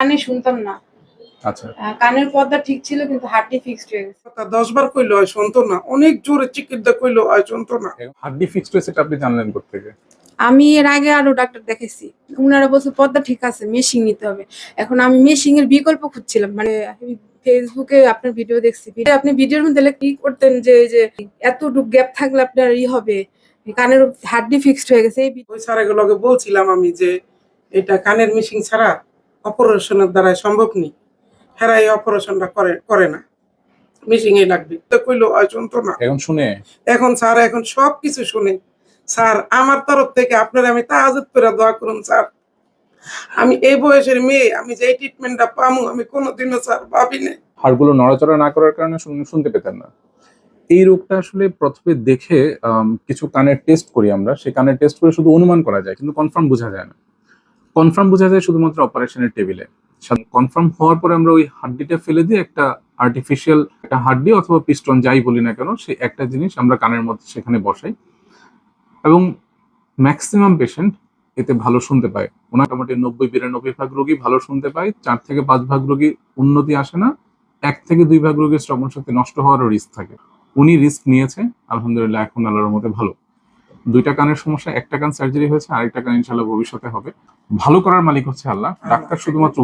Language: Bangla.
কানে শুনতাম না। আচ্ছা। কানের পর্দা ঠিক ছিল কিন্তু হাড্ডি ফিক্সড হয়ে গেছে। দশ বার কইলো হয় শুনতো না। অনেক জোরে চিকিৎসা কইলো হয় শুনতো না। হাড্ডি ফিক্সড হয়েছে এটা আপনি জানলেন থেকে আমি এর আগে আরও ডাক্তার দেখেছি উনারা বলছে পর্দা ঠিক আছে মেশিং নিতে হবে। এখন আমি মেশিং এর বিকল্প খুঁজছিলাম মানে ফেসবুকে আপনার ভিডিও দেখছি। ভিডিও- আপনি ভিডিওর মধ্যে কি করতেন যে এই যে এতটুকু গ্যাপ থাকলে আপনার ই হবে? কানের হাড্ডি ফিক্সড হয়ে গেছে এই ওই বলছিলাম আমি যে এটা কানের মিশিং ছাড়া অপারেশনের দ্বারা সম্ভব নেই হেরা এই অপারেশনটা করে করে না। মিশিং এ লাগবে। তো কইলো শুনতো না। এখন শুনে? এখন স্যার এখন সব কিছু শুনে। স্যার আমার তরফ থেকে আপনার আমি তাহাজুদ করে দোয়া করুন স্যার। আমি এই বয়সের মেয়ে আমি যে ট্রিটমেন্টটা পামু আমি কোনোদিনও স্যার ভাবি নাই হাড়গুলো নড়াচড়া না করার কারণে শুন- শুনতে পেতেন না। এই রোগটা আসলে প্রথমে দেখে কিছু কানের টেস্ট করি আমরা। সেই কানের টেস্ট করে শুধু অনুমান করা যায় কিন্তু কনফার্ম বোঝা যায় না। কনফার্ম বোঝা যায় শুধুমাত্র অপারেশনের টেবিলে কনফার্ম হওয়ার পরে আমরা ওই হাড্ডিটা ফেলে দিয়ে একটা আর্টিফিশিয়াল একটা হাড্ডি অথবা পিস্টন যাই বলি না কেন, সেই একটা জিনিস আমরা কানের মধ্যে সেখানে বসাই। এবং ম্যাক্সিমাম পেশেন্ট এতে ভালো শুনতে পায়। ওনার মোটামুটি নব্বই, বিরানব্বই ভাগ রোগী ভালো শুনতে পায়, চার থেকে পাঁচ ভাগ রোগী উন্নতি আসে না, এক থেকে দুই ভাগ রোগীর শ্রবণ শক্তি নষ্ট হওয়ারও রিস্ক থাকে। উনি রিস্ক নিয়েছে, আলহামদুলিল্লাহ এখন আল্লাহর মধ্যে ভালো। দুইটা কানের সমস্যা একটা কান সার্জারি হয়েছে আরেকটা কান ইনশাল্লাহ ভবিষ্যতে হবে। ভালো করার মালিক হচ্ছে আল্লাহ। ডাক্তার শুধুমাত্র